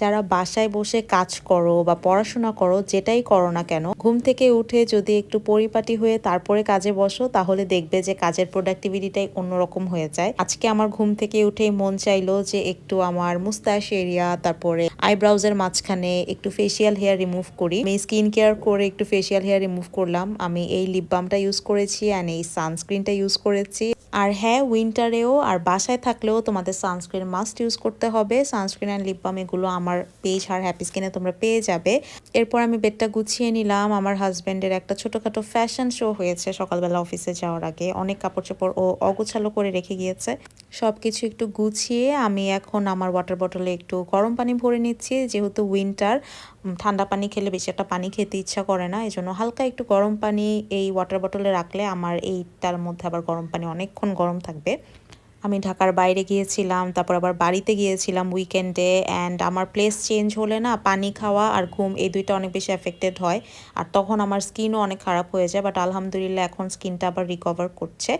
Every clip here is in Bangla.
যারা বাসায় বসে কাজ করো বা পড়াশোনা করো, যেটাই করো না কেন, ঘুম থেকে উঠে যদি একটু পরিপাটি হয়ে তারপরে কাজে বসো, তাহলে দেখবে যে কাজের প্রোডাক্টিভিটিটাই অন্যরকম হয়ে যায়। আজকে আমার ঘুম থেকে উঠেই মন চাইলো যে একটু আমার মুস্তাশ এরিয়া তারপরে আইব্রাউজের মাঝখানে একটু ফেসিয়াল হেয়ার রিমুভ করি। আমি স্কিন কেয়ার করে একটু ফেসিয়াল হেয়ার রিমুভ করলাম। আমি এই লিপ বামটা ইউজ করেছি অ্যান্ড এই সানস্ক্রিনটা ইউজ করেছি। আর হ্যাঁ উইন্টারেও আর বাসায় থাকলেও তোমাদের সানস্ক্রিন মাস্ট ইউজ করতে হবে। সানস্ক্রিন অ্যান্ড লিপ বাম এগুলো আমার পেজ আর হ্যাপি স্কিনে তোমরা পেয়ে যাবে। এরপর আমি বেডটা গুছিয়ে নিলাম। আমার হাজব্যান্ডের একটা ছোটোখাটো ফ্যাশন শো হয়েছে সকালবেলা অফিসে যাওয়ার আগে। অনেক কাপড় চোপড় ও অগোছালো করে রেখে গিয়েছে। সব কিছু একটু গুছিয়ে আমি এখন আমার ওয়াটার বটলে একটু গরম পানি ভরে নিচ্ছি। যেহেতু উইন্টার ঠান্ডা পানি খেলে বেশি একটা পানি খেতে ইচ্ছা করে না এই জন্য হালকা একটু গরম পানি এই ওয়াটার বটলে রাখলে আমার এইটার মধ্যে আবার গরম পানি অনেকক্ষণ গরম থাকবে। আমি ঢাকার বাইরে গিয়েছিলাম, তারপর আবার বাড়িতে গিয়েছিলাম উইকেন্ডে অ্যান্ড আমার প্লেস চেঞ্জ হলে না পানি খাওয়া আর ঘুম এই দুইটা অনেক বেশি এফেক্টেড হয়। আর তখন আমার স্কিনও অনেক খারাপ হয়ে যায় বাট আলহামদুলিল্লাহ এখন স্কিনটা আবার রিকভার করছে।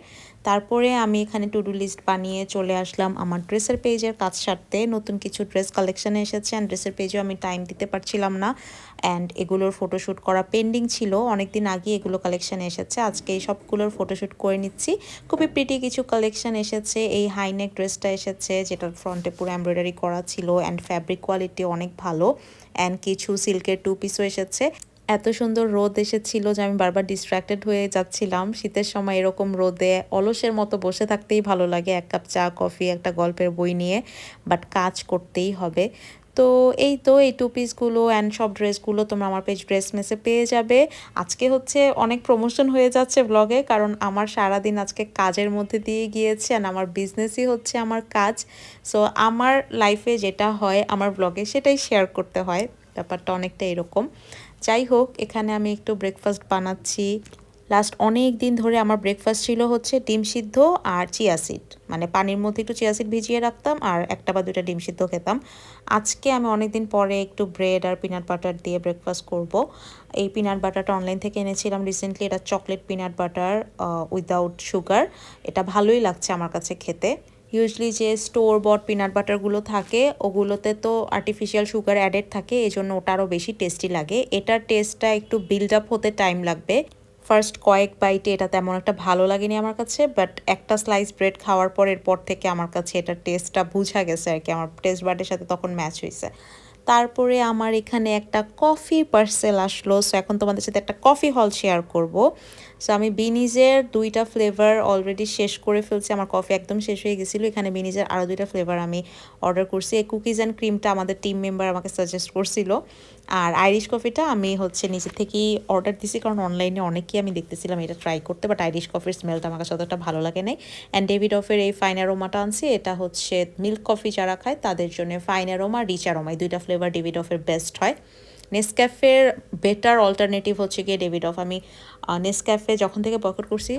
তারপরে আমি এখানে টু ডু লিস্ট বানিয়ে চলে আসলাম আমার ড্রেসের পেজের কাজ সারতে। নতুন কিছু ড্রেস কালেকশানে এসেছে অ্যান্ড ড্রেসের পেজেও আমি টাইম দিতে পারছিলাম না। অ্যান্ড এগুলোর ফটোশ্যুট করা পেন্ডিং ছিল। অনেকদিন আগে এগুলো কালেকশানে এসেছে। আজকে এই সবগুলোর ফটোশ্যুট করে নিচ্ছি। খুবই প্রিটি কিছু কালেকশান এসেছে। এই হাইনেক ড্রেসটা এসেছে যেটার ফ্রন্টে পুরো এমব্রয়ডারি করা ছিল অ্যান্ড ফ্যাব্রিক কোয়ালিটি অনেক ভালো। অ্যান্ড কিছু সিল্কের টু পিসও এসেছে। এত সুন্দর রোদ এসেছিল যে আমি বারবার ডিস্ট্র্যাক্টেড হয়ে যাচ্ছিলাম। শীতের সময় এরকম রোদে অলসের মতো বসে থাকতেই ভালো লাগে, এক কাপ চা কফি একটা গল্পের বই নিয়ে বাট কাজ করতেই হবে। তো এই তো এই টু পিসগুলো অ্যান্ড সব ড্রেসগুলো তোমরা আমার পেজ ড্রেস মেসে পেয়ে যাবে। আজকে হচ্ছে অনেক প্রমোশন হয়ে যাচ্ছে ব্লগে কারণ আমার সারাদিন আজকে কাজের মধ্যে দিয়ে গিয়েছে অ্যান্ড আমার বিজনেসই হচ্ছে আমার কাজ। সো আমার লাইফে যেটা হয়, আমার ব্লগে সেটাই শেয়ার করতে হয়। ব্যাপারটা অনেকটা এরকম। যাই হোক এখানে আমি একটু ব্রেকফাস্ট বানাচ্ছি। লাস্ট অনেক দিন ধরে আমার ব্রেকফাস্ট ছিল হচ্ছে ডিম সিদ্ধ আর চিয়া সিড মানে পানির মধ্যে একটু চিয়া সিড ভিজিয়ে রাখতাম আর একটা বা দুটা ডিম সিদ্ধ খেতাম। আজকে আমি অনেক দিন পরে একটু ব্রেড আর পিনাট বাটার দিয়ে ব্রেকফাস্ট করব। এই পিনাট বাটারটা অনলাইন থেকে এনেছিলাম রিসেন্টলি এটা chocolate peanut butter without sugar এটা ভালোই লাগছে আমার কাছে খেতে। ইউজলি যে স্টোর বট পিনাট বাটারগুলো থাকে, ওগুলোতে তো আর্টিফিশিয়াল সুগার অ্যাডেড থাকে এই জন্য ওটা আরও বেশি টেস্টি লাগে। এটার টেস্টটা একটু বিল্ড আপ হতে টাইম লাগবে। ফার্স্ট কয়েক বাইটে এটা তেমন একটা ভালো লাগেনি আমার কাছে বাট একটা স্লাইস ব্রেড খাওয়ার পর এরপর থেকে আমার কাছে এটার টেস্টটা বুঝা গেছে আর কি। আমার টেস্ট বার্ডের সাথে তখন ম্যাচ হয়েছে। তারপরে আমার এখানে একটা কফি পার্সেল আসলো। সো এখন তোমাদের সাথে একটা কফি হল শেয়ার করব। সো আমি বিনিজের দুইটা ফ্লেভার অলরেডি শেষ করে ফেলছি। আমার কফি একদম শেষ হয়ে গেছিল। এখানে বিনিজের আরও দুইটা ফ্লেভার আমি অর্ডার করছি। এই কুকিজ অ্যান্ড ক্রিমটা আমাদের টিম মেম্বার আমাকে সাজেস্ট করছিল। আর আইরিশ কফিটা আমি হচ্ছে নিচে থেকেই অর্ডার দিছি। কারণ অনলাইনে অনেকেই আমি দেখতেছিলাম, এটা ট্রাই করতে। বাট আইরিশ কফির স্মেলটা আমার কাছে অতটা ভালো লাগে নাই। অ্যান্ড ডেভিড অফের এই ফাইন অ্যারোমাটা আনছি। এটা হচ্ছে মিল্ক কফি যারা খায়, তাদের জন্য ফাইন অ্যারোমা রিচ অ্যারোমা এই দুইটা ফ্লেভার ডেভিড অফের বেস্ট হয়। নেসক্যাফের বেটার অল্টারনেটিভ হচ্ছে গিয়ে ডেভিড অফ আমি নেসক্যাফে যখন থেকে বয়কট করছি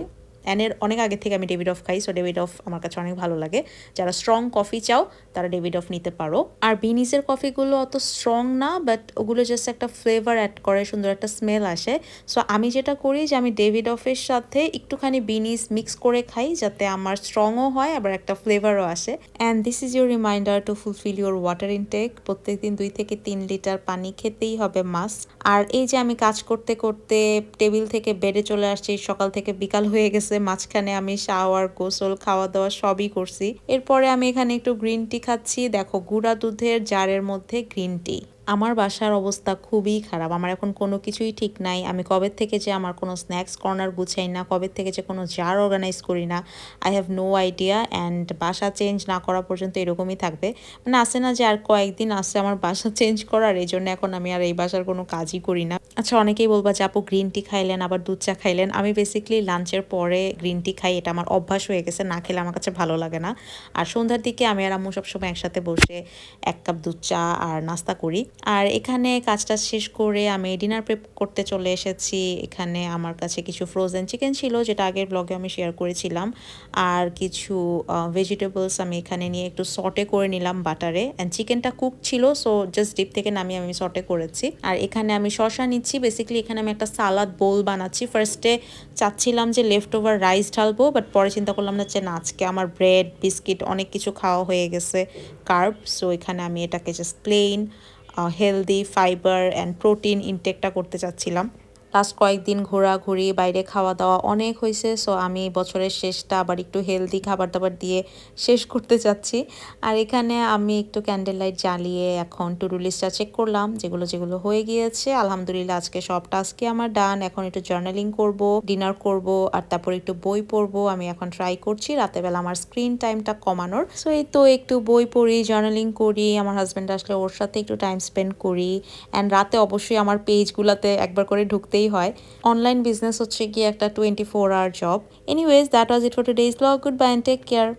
অ্যানের অনেক আগে থেকে আমি ডেভিড অফ খাই সো ডেভিড অফ আমার কাছে অনেক ভালো লাগে। যারা স্ট্রং কফি চাও, তারা ডেভিড অফ নিতে পারো। আর বিনিসের কফিগুলো অত স্ট্রং না বাট ওগুলো জাস্ট একটা ফ্লেভার অ্যাড করে, সুন্দর একটা স্মেল আসে। সো আমি যেটা করি যে, আমি ডেভিড অফের সাথে একটুখানি বিনিস মিক্স করে খাই, যাতে আমার স্ট্রংও হয়, আবার একটা ফ্লেভারও আসে। And this is your reminder to fulfil your water intake প্রত্যেকদিন দুই থেকে তিন লিটার পানি খেতেই হবে মাস আর এই যে, আমি কাজ করতে করতে টেবিল থেকে বেডে চলে আসছি, সকাল থেকে বিকাল হয়ে গেছে মাঝখানে আমি শাওয়ার গোসল খাওয়া দাওয়া সবই করছি। এরপরে আমি এখানে একটু গ্রিন টি খাচ্ছি। দেখো, গুঁড়া দুধের জারের মধ্যে গ্রিন টি আমার বাসার অবস্থা খুবই খারাপ। আমার এখন কোনো কিছুই ঠিক নাই। আমি কবে থেকে যে আমার কোনো স্ন্যাক্স কর্নার গুছাই না, কবে থেকে যে কোনো জার অর্গানাইজ করি না I have no idea and বাসা চেঞ্জ না করা পর্যন্ত এরকমই থাকবে। মানে আসে না যে আর কয়েকদিন আসছে আমার বাসা চেঞ্জ করার এই জন্য এখন আমি আর এই বাসার কোনো কাজই করি না। আচ্ছা অনেকেই বলবা যে, আপু গ্রিন টি খাইলেন, আবার দুধ চা খাইলেন। আমি বেসিকলি লাঞ্চের পরে গ্রিন টি খাই, এটা আমার অভ্যাস হয়ে গেছে, না খেলে আমার কাছে ভালো লাগে না। আর সন্ধ্যার দিকে আমি আর আম্মু সবসময় একসাথে বসে এক কাপ দুধ চা আর নাস্তা করি। আর এখানে কাজটা শেষ করে আমি ডিনার প্রেপ করতে চলে এসেছি। এখানে আমার কাছে কিছু ফ্রোজেন চিকেন ছিল, যেটা আগের ব্লগে আমি শেয়ার করেছিলাম। আর কিছু ভেজিটেবলস আমি এখানে নিয়ে একটু সটে করে নিলাম বাটারে অ্যান্ড চিকেনটা কুক ছিল সো জাস্ট ডিপ থেকে নামিয়ে আমি সটে করেছি। আর এখানে আমি শশা নিচ্ছি বেসিক্যালি এখানে আমি একটা সালাদ বোল বানাচ্ছি। ফার্স্টে চাচ্ছিলাম যে লেফট ওভার রাইস ঢালবো বাট পরে চিন্তা করলাম না যে না, আজকে আমার ব্রেড বিস্কিট অনেক কিছু খাওয়া হয়ে গেছে কার্ব সো এখানে আমি এটাকে just plain healthy fibre and protein ইনটেকটা করতে চাচ্ছিলাম। লাস্ট কয়েকদিন ঘোরাঘুরি, বাইরে খাওয়া দাওয়া অনেক হয়েছে সো আমি বছরের শেষটা আবার একটু হেলদি খাবার দাবার দিয়ে শেষ করতে চাচ্ছি আর এখানে আমি একটু ক্যান্ডেল লাইট জ্বালিয়ে এখন টুডু লিস্টটা চেক করলাম, যেগুলো যেগুলো হয়ে গিয়েছে। আলহামদুলিল্লাহ, আজকে সব টাস্কই আমার ডান এখন একটু জার্নালিং করব ডিনার করব, আর তারপর একটু বই পড়ব। আমি এখন ট্রাই করছি রাতের বেলা আমার স্ক্রিন টাইমটা কমানোর। সো এই তো একটু বই পড়ি জার্নালিং করি, আমার হাজব্যান্ড আসলে ওর সাথে একটু টাইম স্পেন্ড করি। অ্যান্ড রাতে অবশ্যই আমার পেজগুলোতে একবার করে ঢুকতেই হয়। অনলাইন বিজনেস হচ্ছে গিয়ে একটা twenty four hour job anyways that was it for today's vlog good bye and take care